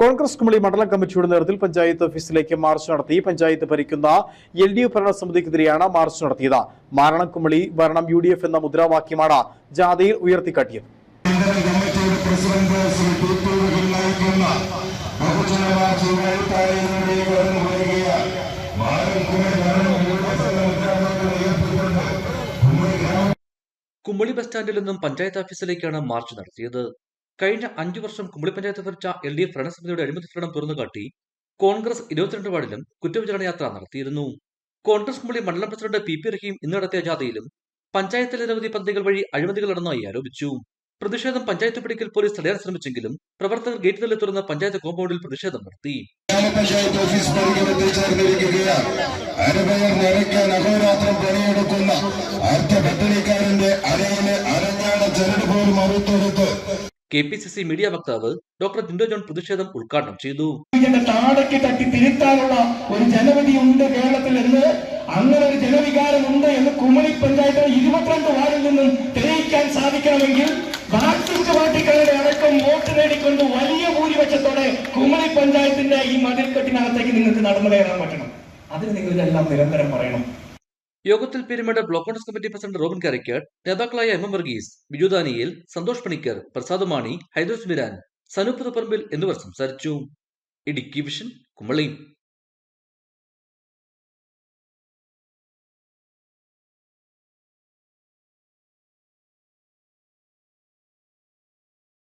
കോൺഗ്രസ് കുമളി മണ്ഡലം കമ്മിറ്റിയുടെ നേതൃത്വത്തിൽ പഞ്ചായത്ത് ഓഫീസിലേക്ക് മാർച്ച് നടത്തി പഞ്ചായത്ത് ഭരിക്കുന്ന എൽ ഡി എഫ് ഭരണസമിതിക്കെതിരെയാണ് മാർച്ച് നടത്തിയത്. മാരണം കുമളി ഭരണം യു ഡി എഫ് എന്ന മുദ്രാവാക്യമാണ് ജാഥയിൽ ഉയർത്തിക്കാട്ടിയത്. കുമളി ബസ് സ്റ്റാൻഡിൽ നിന്നും പഞ്ചായത്ത് ഓഫീസിലേക്കാണ് മാർച്ച് നടത്തിയത്. കഴിഞ്ഞ അഞ്ചു വർഷം കുമ്പളി പഞ്ചായത്ത് ഭരിച്ച എൽ ഡി എഫ് ഭരണസമിതിയുടെ അഴിമതി ഭരണം തുറന്നുകാട്ടി കോൺഗ്രസ് ഇരുപത്തിരണ്ട് വാർഡിലും കുറ്റവിചാരണ യാത്ര നടത്തിയിരുന്നു. കോൺഗ്രസ് കുമ്പളി മണ്ഡലം പ്രസിഡന്റ് പി പി റഹീം ഇന്ന് നടത്തിയ ജാഥയിലും പഞ്ചായത്തിലെ നിരവധി പദ്ധതികൾ വഴി അഴിമതികൾ നടന്നതായി ആരോപിച്ചു. പ്രതിഷേധം പഞ്ചായത്ത് പിടിക്കൽ പോലീസ് തടയാൻ ശ്രമിച്ചെങ്കിലും പ്രവർത്തകർ ഗേറ്റ് തള്ളി തുറന്ന് പഞ്ചായത്ത് കോമ്പൗണ്ടിൽ പ്രതിഷേധം നടത്തി. ഓഫീസ് അരവയർ അഹോരാത്രം അരഞ്ഞാട K P C C media വക്താവ് ഡോക്ടർ ജിൻഡോ ജോൺ പ്രതിഷേധം ഉദ്ഘാടനം ചെയ്തു. താടയ്ക്ക് തട്ടി തിരുത്താനുള്ള ഒരു ജനവിധി ഉണ്ട് കേരളത്തിൽ എന്ന് അങ്ങനെ ഒരു ജനവികാരം ഉണ്ട് എന്ന് കുമളി പഞ്ചായത്ത് ഇരുപത്തിരണ്ട് വാർഡിൽ നിന്നും തെളിയിക്കാൻ സാധിക്കണമെങ്കിൽ മാർക്സിസ്റ്റ് പാർട്ടിക്കാരുടെ അടക്കം വോട്ട് നേടിക്കൊണ്ട് വലിയ ഭൂരിപക്ഷത്തോടെ കുമളി പഞ്ചായത്തിന്റെ ഈ മതിൽക്കെട്ടിനകത്തേക്ക് നിങ്ങൾക്ക് നടന്നു കയറാൻ പറ്റണം. അതിന് നിങ്ങൾ ഇതെല്ലാം നിരന്തരം പറയണം. യോഗത്തിൽ Peermade block Congress committee president Robin Karikkad നേതാക്കളായ M M Varghese Biju Daniel Santhosh Panicker Prasad Mani Haidos Miran Sanoop Thupparambil എന്നിവർ സംസാരിച്ചു. ഇടുക്കി വിഷൻ കുമളി.